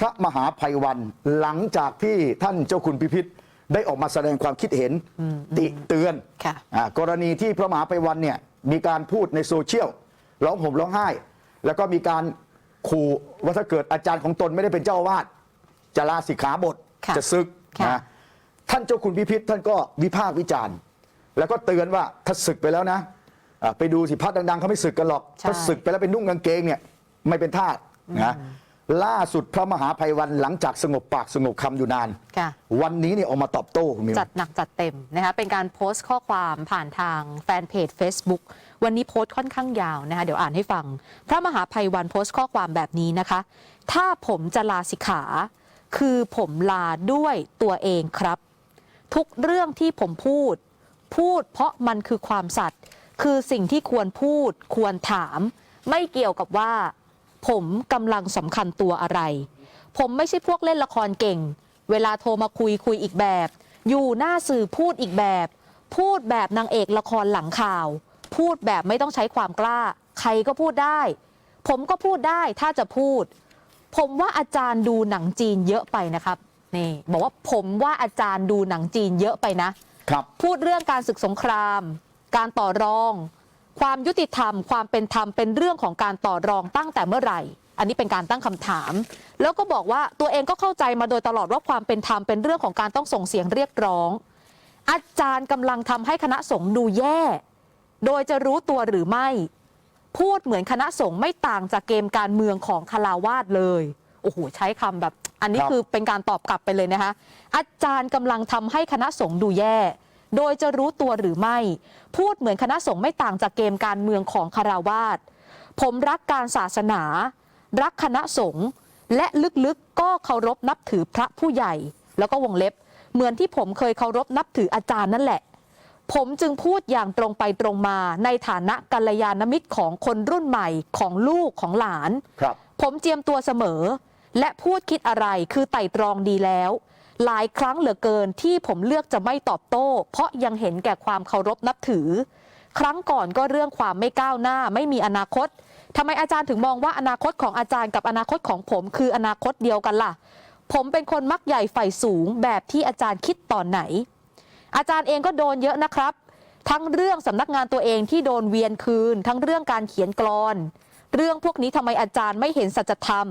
พระมหาภัยวัน หลังจากที่ท่านเจ้าคุณพิพิธได้ออกมาแสดงความคิดเห็นติเตือนค่ะอ่ากรณีที่พระมหาภัยวันเนี่ยมีการพูดในโซเชียลร้องห่มร้องไห้ แล้วก็มีการขู่ว่าถ้าเกิดอาจารย์ของตนไม่ได้เป็นเจ้าอาวาสจะลาสิกขาบทค่ะจะซึกค่ะนะท่านเจ้าคุณพิพิธท่านก็วิพากษ์วิจารณ์ แล้วก็เตือนว่าถ้าศึกไปแล้วนะอะไปดูสิพัดดังๆเขาไม่ศึกกันหรอกใช่ถ้าศึกไปแล้วเป็นนุ่งกางเกงเนี่ยไม่เป็นทาสนะ ล่าสุดพระมหาภัยวันหลังจากสงบปากสงบคำอยู่นาน ค่ะ วันนี้เนี่ยออกมาตอบโต้คุณมิวจัดหนักจัดเต็มนะคะเป็นการโพสต์ข้อความผ่านทางแฟนเพจ Facebook วันนี้โพสต์ค่อนข้างยาวนะคะเดี๋ยวอ่านให้ฟัง พระมหาภัยวันโพสต์ข้อความแบบนี้นะคะ ถ้าผมจะลาสิกขา คือผมลาด้วยตัวเองครับ ทุกเรื่องที่ผมพูด พูดเพราะมันคือความสัตย์คือสิ่งที่ควรพูดควรถาม ไม่เกี่ยวกับว่า ผมกำลังสำคัญตัวอะไร ผมไม่ใช่พวกเล่นละครเก่ง เวลาโทรมาคุยคุยอีกแบบ อยู่หน้าสื่อพูดอีกแบบ พูดแบบนางเอกละครหลังข่าว พูดแบบไม่ต้องใช้ความกล้า ใครก็พูดได้ ผมก็พูดได้ถ้าจะพูด ผมว่าอาจารย์ดูหนังจีนเยอะไปนะครับนี่บอกว่าผมว่าอาจารย์ดูหนังจีนเยอะไปนะ ครับ พูดเรื่องการศึกสงคราม การต่อรอง ความยุติธรรม ความเป็นธรรมเป็นเรื่องของการต่อรองตั้งแต่เมื่อไหร่ อันนี้เป็นการตั้งคำถาม แล้วก็บอกว่าตัวเองก็เข้าใจมาโดยตลอดว่าความเป็นธรรมเป็นเรื่องของการต้องส่งเสียงเรียกร้อง อาจารย์กำลังทำให้คณะสงฆ์ดูแย่ โดยจะรู้ตัวหรือไม่ พูดเหมือนคณะสงฆ์ไม่ต่างจากเกมการเมืองของคลาวาสเลยโอ้โหใช้คำแบบ อันนี้ครับคือเป็นการตอบกลับไปเลยนะคะอาจารย์กำลังทำให้คณะสงฆ์ดูแย่ โดยจะรู้ตัวหรือไม่ พูดเหมือนคณะสงฆ์ไม่ต่างจากเกมการเมืองของคาราวาสผมรักการศาสนา รักคณะสงฆ์และลึกๆก็เคารพนับถือพระผู้ใหญ่ แล้วก็วงเล็บ เหมือนที่ผมเคยเคารพนับถืออาจารย์นั่นแหละ ผมจึงพูดอย่างตรงไปตรงมาในฐานะกัลยาณมิตรของคนรุ่นใหม่ของลูกของหลานครับผมเจียมตัวเสมอ และพูดคิดอะไรคือไต่ตรองดีแล้ว หลายครั้งเหลือเกินที่ผมเลือกจะไม่ตอบโต้ เพราะยังเห็นแก่ความเคารพนับถือ ครั้งก่อนก็เรื่องความไม่ก้าวหน้า ไม่มีอนาคตทำไมอาจารย์ถึงมองว่าอนาคตของอาจารย์กับอนาคตของผม คืออนาคตเดียวกันล่ะ ผมเป็นคนมักใหญ่ไฟสูงแบบที่อาจารย์คิดตอนไหน อาจารย์เองก็โดนเยอะนะครับ ทั้งเรื่องสำนักงานตัวเองที่โดนเวียนคืน ทั้งเรื่องการเขียนกลอน เรื่องพวกนี้ทำไมอาจารย์ไม่เห็นสัจธรรม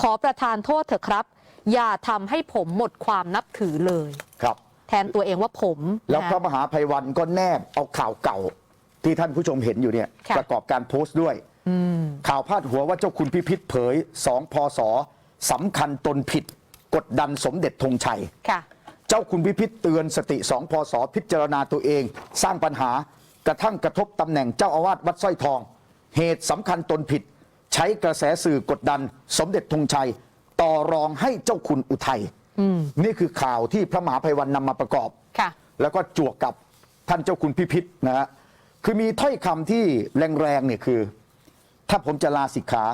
ขอประทานโทษเถอะครับ อย่าทำให้ผมหมดความนับถือเลย ครับ แทนตัวเองว่าผมแล้วนะ พระมหาภัยวันก็แนบเอาข่าวเก่า ที่ท่านผู้ชมเห็นอยู่เนี่ย ค่ะ ประกอบการโพสต์ด้วย อืม ข่าวพาดหัวว่าเจ้าคุณพิพิธเผยสองพศสำคัญตนผิด กดดันสมเด็จธงชัย ค่ะ เจ้าคุณพิพิธเตือนสติสองพศพิจารณาตัวเอง สร้างปัญหากระทั่งกระทบตำแหน่งเจ้าอาวาสวัดสร้อยทอง เหตุสำคัญตนผิด ใช้กระแสสื่อกดดัน สมเด็จธงชัย ต่อรองให้เจ้าคุณอุทัยอืมนี่คือข่าวที่พระมหาภัยวันนำมาประกอบค่ะแล้วก็จวกกับท่านเจ้าคุณพิพิธนะฮะคือมีถ้อยคำที่แรงๆเนี่ยคือ ถ้าผมจะลาสิกขา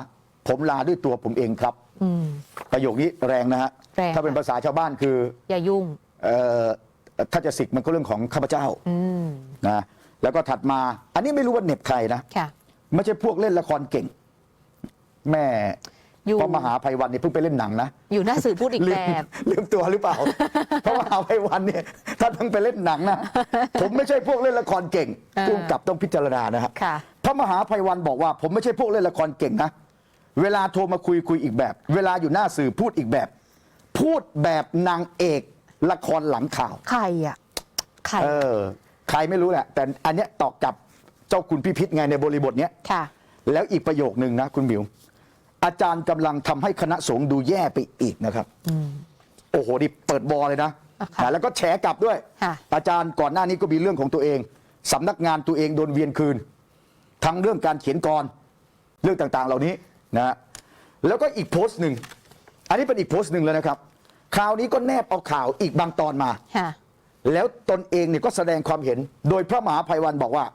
ผมลาด้วยตัวผมเองครับอืมประโยคนี้แรงนะฮะแรงถ้าเป็นภาษาชาวบ้านคือ อย่ายุ่งเอ่อถ้าจะสิกมันก็เรื่องของข้าพเจ้าอืมนะแล้วก็ถัดมา อันนี้ไม่รู้ว่าเหน็บใครนะค่ะไม่ใช่พวกเล่นละครเก่ง แม่ อยู่พระมหาภัยวันเนี่ยเพิ่งไปเล่นหนังนะอยู่หน้าสื่อพูดอีกลืแบมบ ลืมตัวหรือเปล่า เพราะว่าหาภัยวันเนี่ยถ้าเพิ่งไปเล่นหนังนะ ผมไม่ใช่พวกเล่นละครเก่งอ่า ผู้กำกับต้องพิจารณานะฮะ ค่ะ พระมหาภัยวันบอกว่าผมไม่ใช่พวกเล่นละครเก่งนะ เวลาโทรมาคุยคุยอีกแบบ เวลาอยู่หน้าสื่อพูดอีกแบบ พูดแบบนางเอกละครหลังข่าว ใครอะ ใคร เออ ใครไม่รู้แหละ แต่อันเนี้ยตอบกับเจ้าคุณพิพิธไงในบริบทเนี้ย ค่ะ แล้วอีกประโยคนึงนะคุณหมิว อาจารย์กำลังทำให้คณะสงฆ์ดูแย่ไปอีกนะครับ อืม โอ้โหนี่เปิดบอเลยนะอะค่ะนะแล้วก็แฉกลับด้วย ค่ะ อาจารย์ก่อนหน้านี้ก็มีเรื่องของตัวเองสำนักงานตัวเองโดนเวียนคืน ทั้งเรื่องการเขียนกรเรื่องต่างๆ เหล่านี้นะฮะแล้วก็อีกโพสต์หนึ่ง อันนี้เป็นอีกโพสต์หนึ่งเลยนะครับ คราวนี้ก็แนบเอาข่าวอีกบางตอนมา ค่ะ แล้วตนเองเนี่ยก็แสดงความเห็น โดยพระมหาภัยวันบอกว่า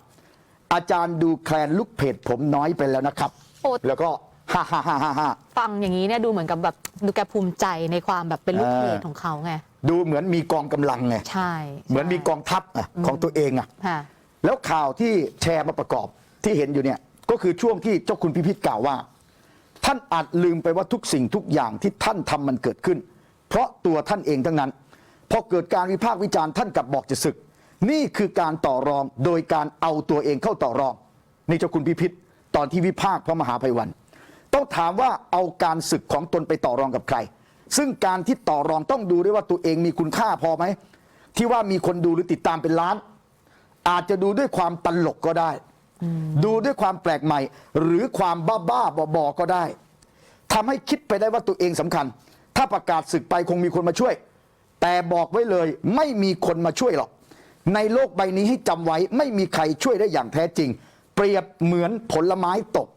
อาจารย์ดูแคลนลูกเพจผมน้อยไปแล้วนะครับ โอ้ แล้วก็ ฮ่าฮ่าฮ่าฮ่าฮ่าฟังอย่างนี้เนี่ยดูเหมือนกับแบบดูแกภูมิใจในความแบบเป็นลูกเพจอ่าของเขาไงดูเหมือนมีกองกำลังไงใช่เหมือนมีกองทัพอะของตัวเองอะค่ะ แล้วข่าวที่แชร์มาประกอบที่เห็นอยู่เนี่ยก็คือช่วงที่เจ้าคุณพิพิธกล่าวว่า ท่านอาจลืมไปว่าทุกสิ่งทุกอย่างที่ท่านทำมันเกิดขึ้น เพราะตัวท่านเองทั้งนั้นพอเกิดการวิพากษ์วิจารณ์ท่านกลับบอกจะศึก นี่คือการต่อรองโดยการเอาตัวเองเข้าต่อรองนี่เจ้าคุณพิพิธตอนที่วิพากษ์พระมหาภัยวัน ต้องถามว่าเอาการศึกของตนไปต่อรองกับใคร ซึ่งการที่ต่อรองต้องดูด้วยว่าตัวเองมีคุณค่าพอไหม ที่ว่ามีคนดูหรือติดตามเป็นล้าน อาจจะดูด้วยความตลกก็ได้ ดูด้วยความแปลกใหม่ หรือความบ้าบ้าๆบอๆก็ได้ทำให้คิดไปได้ว่าตัวเองสำคัญ ถ้าประกาศศึกไปคงมีคนมาช่วย แต่บอกไว้เลยไม่มีคนมาช่วยหรอก ในโลกใบนี้ให้จำไว้ไม่มีใครช่วยได้อย่างแท้จริง เปรียบเหมือนผลไม้ตก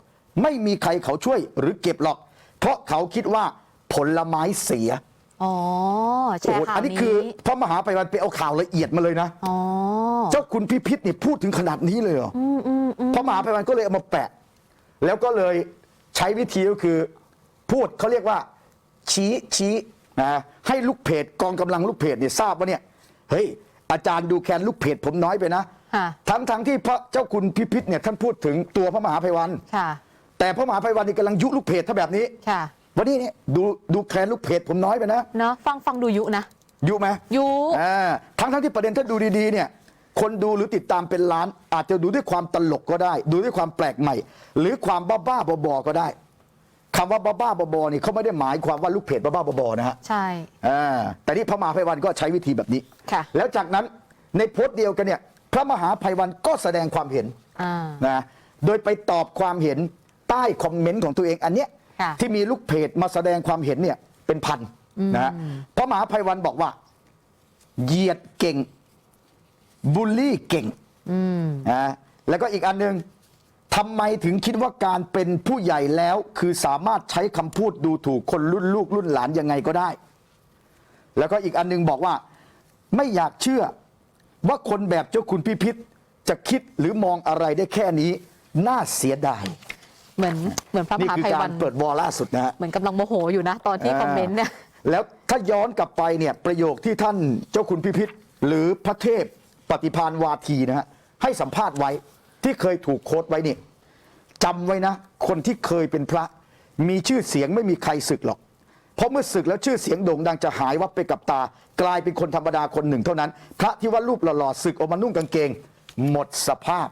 ไม่มีใครเขาช่วยหรือเก็บหรอก เพราะเขาคิดว่าผลไม้เสียอ๋อแชโอ้ร์โหข่าวอันนี้นี้คือพระมหาภัยวันไปเอาข่าวละเอียดมาเลยนะอ๋อเจ้าคุณพิพิธนี่พูดถึงขนาดนี้เลยเหรออพระมหาภัยวันก็เลยเอามาแปะ แล้วก็เลยใช้วิธีก็คือ พูดเขาเรียกว่า ชี้ชี้นะให้ลูกเพจกองกำลังลูกเพจเนี่ยทราบว่าเนี่ยเฮ้ยอาจารย์ดูแคนลูกเพจผมน้อยไปนะค่ะทั้งทั้งที่พระเจ้าคุณพิพิธเนี่ยท่านพูดถึงตัวพระมหาภัยวันค่ะ แต่พระมหาภัยวันนี่กำลังยุลูกเพจถ้าแบบนี้ ค่ะ วันนี้เนี่ยดูดูแคนลูกเพจผมน้อยไปนะ เนาะฟังฟังดูยุนะ ยุไหมยุ อ่าทั้งทั้งที่ประเด็นถ้าดูดีๆเนี่ย คนดูหรือติดตามเป็นล้าน อาจจะดูด้วยความตลกก็ได้ ดูด้วยความแปลกใหม่ หรือความบ้าๆบอๆก็ได้คำว่าบ้าๆบอๆนี่เขาไม่ได้หมายความว่าลูกเพจบ้าๆบอๆนะฮะใช่ อ่าแต่นี่พระมหาภัยวันก็ใช้วิธีแบบนี้ ค่ะ แล้วจากนั้นในโพสต์เดียวกันเนี่ย พระมหาภัยวันก็แสดงความเห็น อ่า นะโดยไปตอบความเห็น ใต้คอมเมนต์ของตัวเองอันเนี้ยค่ะที่มีลูกเพจมาแสดงความเห็นเนี่ยเป็นพันนะฮะพระมหาภัยวันบอกว่า เหยียดเก่ง บูลลี่เก่งนะแล้วก็อีกอันหนึ่งทำไมถึงคิดว่าการเป็นผู้ใหญ่แล้ว คือสามารถใช้คำพูดดูถูกคนรุ่นลูกรุ่นหลานยังไงก็ได้ แล้วก็อีกอันหนึงบอกว่า ไม่อยากเชื่อว่าคนแบบเจ้าคุณพิพิธจะคิดหรือมองอะไรได้แค่นี้ น่าเสียดาย เหมือนเหมือนพระมนี่หาคือภัยกาวัรนเปิดวอลล่าสุดนะฮะ เหมือนกำลังโมโหอยู่นะ ตอนที่คอมเมนต์เนี่ย แล้วถ้าย้อนกลับไปเนี่ยประโยคที่ท่านเจ้าคุณพิพิธ หรือพระเทพปฏิพานวาทีนะฮะให้สัมภาษณ์ไว้ที่เคยถูกโค้ดไว้นี่จำไว้นะ คนที่เคยเป็นพระ มีชื่อเสียงไม่มีใครศึกหรอก เพราะเมื่อศึกแล้วชื่อเสียงโด่งดังจะหายวับไปกับตา กลายเป็นคนธรรมดาคนหนึ่งเท่านั้น พระที่ว่ารูปหล่อๆศึกออกมานุ่งกางเกง หมดสภาพ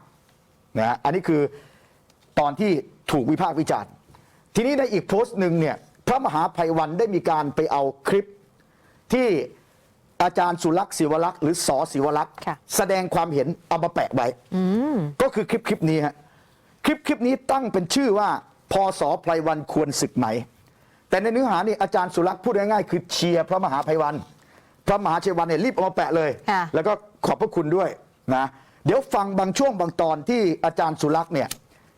นะฮะอันนี้คือตอนที่ ถูกวิพากษ์วิจารณ์ ทีนี้ในอีกโพสต์หนึ่งเนี่ยพระมหาภัยวันได้มีการไปเอาคลิปที่อาจารย์สุรักษ์ศิวรักษ์หรือสอศิวรักษ์ค่ะแสดงความเห็นเอามาแปะไว้ก็คือคลิปคลิปนี้ฮะคลิปคลิปนี้ตั้งเป็นชื่อว่าพศไพรวันควรศึกไหม แต่ในเนื้อหานี่อาจารย์สุรักษ์พูดง่ายๆคือเชียร์พระมหาภัยวัน พระมหาชัยวันเนี่ยรีบเอามาแปะเลยค่ะแล้วก็ขอบพระคุณด้วยนะเดี๋ยวฟังบางช่วงบางตอนที่อาจารย์สุรักษ์เนี่ย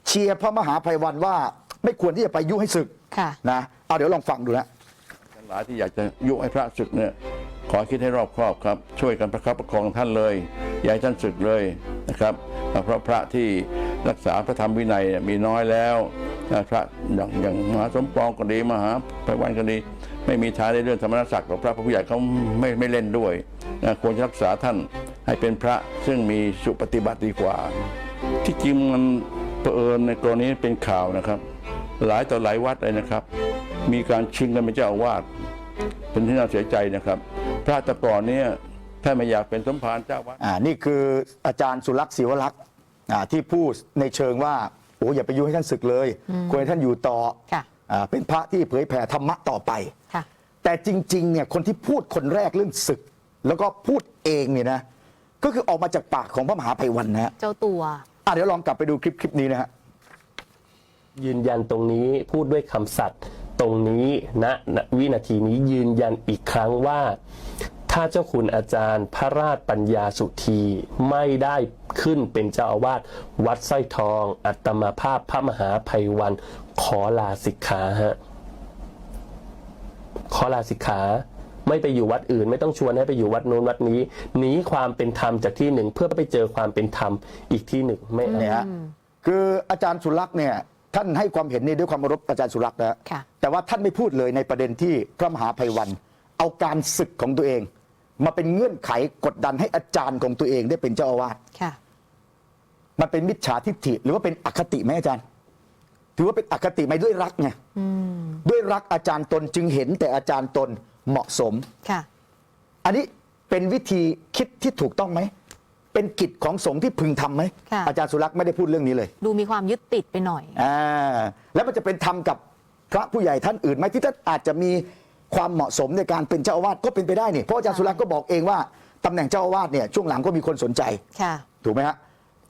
เชียร์พระมหาภัยวันว่าไม่ควรที่จะไปยุให้ศึกค่ะ นะเอาเดี๋ยวลองฟังดูนะ ทั้งหลายที่อยากจะยุให้พระศึกเนี่ยขอคิดให้รอบครอบครับ ช่วยกันประคับประคองท่านเลย อย่าให้ท่านศึกเลยนะครับเพราะพระที่รักษาพระธรรมวินัยเนี่ยมีน้อยแล้วนะพระอย่างอย่างมหาสมปองก็ดีมหาไปวันก็ดี ไม่มีทางในเรื่องธรรมนัศักดิ์หรอกพระผู้ใหญ่เขาไม่ไม่เล่นด้วยนะควรจะรักษาท่านให้เป็นพระซึ่งมีสุปฏิบัติดีกว่า ที่จริงมัน เผอิญในกรณีเป็นข่าวนะครับ หลายต่อหลายวัดเลยนะครับ มีการชิงกันเป็นเจ้าอาวาสเป็นที่น่าเสียใจนะครับ พระแตะก่อนเนี่ยถ้าไม่อยากเป็นสมภารเจ้าวัดอ่านี่คืออาจารย์สุรักษ์ศิวรักษ์อ่าที่พูดในเชิงว่าโอ้อย่าไปยุให้ท่านศึกเลยควรให้ท่านอยู่ต่อค่ะอ่าเป็นพระที่เผยแผ่ธรรมะต่อไป ค่ะ แต่จริงๆเนี่ยคนที่พูดคนแรกเรื่องศึก แล้วก็พูดเองเนี่ยนะก็คือออกมาจากปากของพระมหาภัยวันนะฮะ เจ้าตัว อะเดี๋ยวลองกลับไปดูคลิปคลิปนี้นะฮะ ยืนยันตรงนี้พูดด้วยคำสัตย์ตรงนี้ณณวินาทีนี้ยืนยันอีกครั้งว่า ถ้าเจ้าคุณอาจารย์พระราชปัญญาสุธีไม่ได้ขึ้นเป็นเจ้าอาวาสวัดสร้อยทอง อัตมาภาพพระมหาภัยวันขอลาสิกขาฮะขอลาสิกขา ไม่ไปอยู่วัดอื่น ไม่ต้องชวนให้ไปอยู่วัดโน้นวัดนี้หนีความเป็นธรรมจากที่หนึ่ง เพื่อไปเจอความเป็นธรรมอีกที่หนึ่งไม่เอา เนี่ยฮะคืออาจารย์สุรักษ์เนี่ยท่านให้ความเห็นนี่ด้วยความเคารพอาจารย์สุรักษ์นะฮะค่ะ แต่ว่าท่านไม่พูดเลยในประเด็นที่พระมหาภัยวันเอาการศึกของตัวเอง มาเป็นเงื่อนไขกดดันให้อาจารย์ของตัวเองได้เป็นเจ้าอาวาสค่ะ มันเป็นมิจฉาทิฏฐิหรือว่าเป็นอคติไหมอาจารย์ ถือว่าเป็นอคติไหมด้วยรักไงด้วยรักอาจารย์ตนจึงเห็นแต่อาจารย์ตน เหมาะสม ค่ะ อันนี้เป็นวิธีคิดที่ถูกต้องไหม เป็นกิจของสงฆ์ที่พึงทำไหม ค่ะ อาจารย์สุรักษ์ไม่ได้พูดเรื่องนี้เลย ดูมีความยึดติดไปหน่อย อ่าแล้วมันจะเป็นธรรมกับพระผู้ใหญ่ท่านอื่นไหมที่ท่านอาจจะมีความเหมาะสมในการเป็นเจ้าอาวาสก็เป็นไปได้นี่เพราะอาจารย์สุรักษ์ก็บอกเองว่าตำแหน่งเจ้าอาวาสเนี่ยช่วงหลังก็มีคนสนใจ ค่ะ ถูกไหมฮะ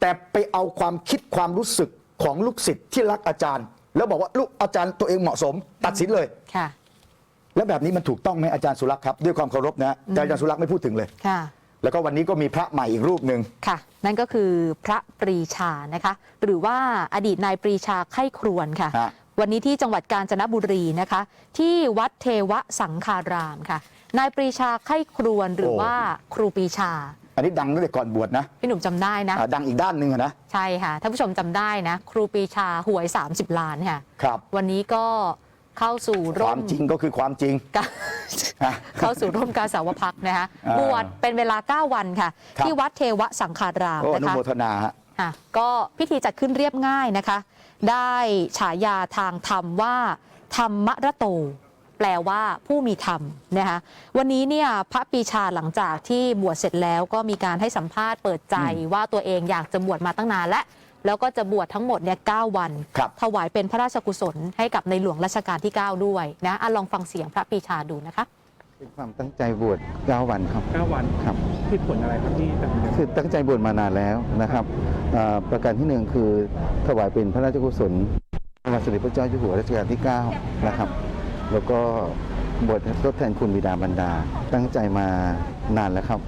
แต่ไปเอาความคิดความรู้สึกของลูกศิษย์ที่รักอาจารย์ แล้วบอกว่าลูกอาจารย์ตัวเองเหมาะสม ตัดสินเลย ค่ะ แล้วแบบนี้มันถูกต้องไหมอาจารย์สุรักษ์ครับด้วยความเคารพนะแต่อาจารย์สุรักษ์ไม่พูดถึงเลย ค่ะ แล้วก็วันนี้ก็มีพระใหม่อีกรูปหนึ่ง ค่ะ นั่นก็คือพระปรีชานะคะ หรือว่าอดีตนายปรีชาไข้ครวนค่ะ ฮะ วันนี้ที่จังหวัดกาญจนบุรีนะคะ ที่วัดเทวสังคารามค่ะ นายปรีชาไข้ครวนหรือว่าครูปรีชาอันนี้ดังตั้งแต่ก่อนบวชนะพี่หนุ่มจำได้นะ อ่าดังอีกด้านหนึ่งอะนะใช่ค่ะท่านผู้ชมจำได้นะ ครูปรีชาหวย 30 ล้านค่ะ ครับ วันนี้ก็ เข้าสู่คร่วามมจริงก็คือความจริง กาฮะเข้าสู่ร่มกาสาวพักษ์นะคะอ่าบวชเป็นเวลา 9 วันค่ะ ครับ ที่วัดเทวสังคารามโอ้อนะนุคะ โมทนาฮะค่ะก็พิธีจัดขึ้นเรียบง่ายนะคะ ได้ฉายาทางธรรมว่า ธรรมระโต แปลว่าผู้มีธรรมนะคะวันนี้เนี่ยพระปรีชาหลังจากที่บวชเสร็จแล้วก็มีการให้สัมภาษณ์เปิดใจว่าตัวเองอยากจะบวชมาตั้งนานและ แล้วก็จะบวชทั้งหมดเนี่ย9วัน ครับถวายเป็นพระราชกุศลให้กับในหลวงรัชกาลที่ 9 ด้วยนะอะลองฟังเสียงพระปรีชาดูนะคะ เป็นความตั้งใจบวช9วันครับ 9 วันครับเหตุผลอะไรครับที่ตัดสินใจคือตั้งใจบวชมานานแล้วนะครับอ่าประการที่หนึ่งคือถวายเป็นพระราชกุศลพระบาทสมเด็จพระเจ้าอยู่หัวรัชกาลที่ 9 นะครับ แล้วก็บวชทดแทนคุณบิดาบรรดา ตั้งใจมานานแล้วครับ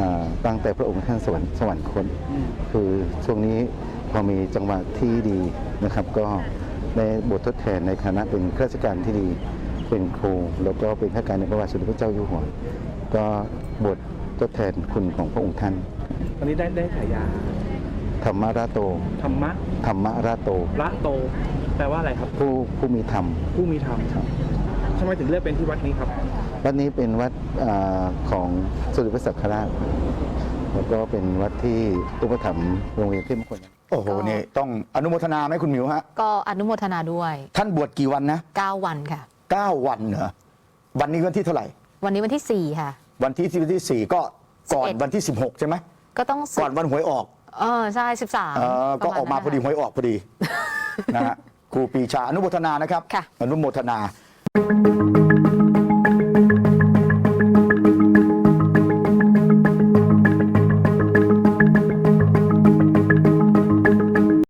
อ่าตั้งแต่พระองค์ท่านสวรรค์สวรรคตคือช่วงนี้ พอมีจังหวะที่ดีนะครับ ก็ได้บวชทดแทนในคณะเป็นข้าราชการที่ดี เป็นครู แล้วก็เป็นข้าราชการในพระบาทสมเด็จพระเจ้าอยู่หัว ก็บททดแทนคุณของพระองค์ท่าน ตอนนี้ได้ได้ฉายาธรรมราโต ธรรมะธรรมราโต ระโต แปลว่าอะไรครับ ผู้ผู้มีธรรม ผู้มีธรรมครับ ทำไมถึงเลือกเป็นที่วัดนี้ครับ วัดนี้เป็นวัดอาของสมเด็จพระสังฆราช แล้วก็เป็นวัดที่อุปถัมภ์โรงเรียนเทพมงคลโอ้โหนี่ต้องอนุโมทนาไหมคุณหมิวฮะ ก็อนุโมทนาด้วย ท่านบวชกี่วันนะ 9 วันค่ะ 9 วันเหรอวันนี้วันที่เท่าไหร่ วันนี้วันที่ 4 ค่ะ วันที่วันที่4ก็ก่อน11วันที่ 16 ใช่ไหมก็ต้องสึก่อนวันหวยออกเออใช่13เออก็ประณออกมาพอดีหวยออกพอดีนะฮะครูปรีชาอนุโมทนานะครับค่ะอนุโมทนา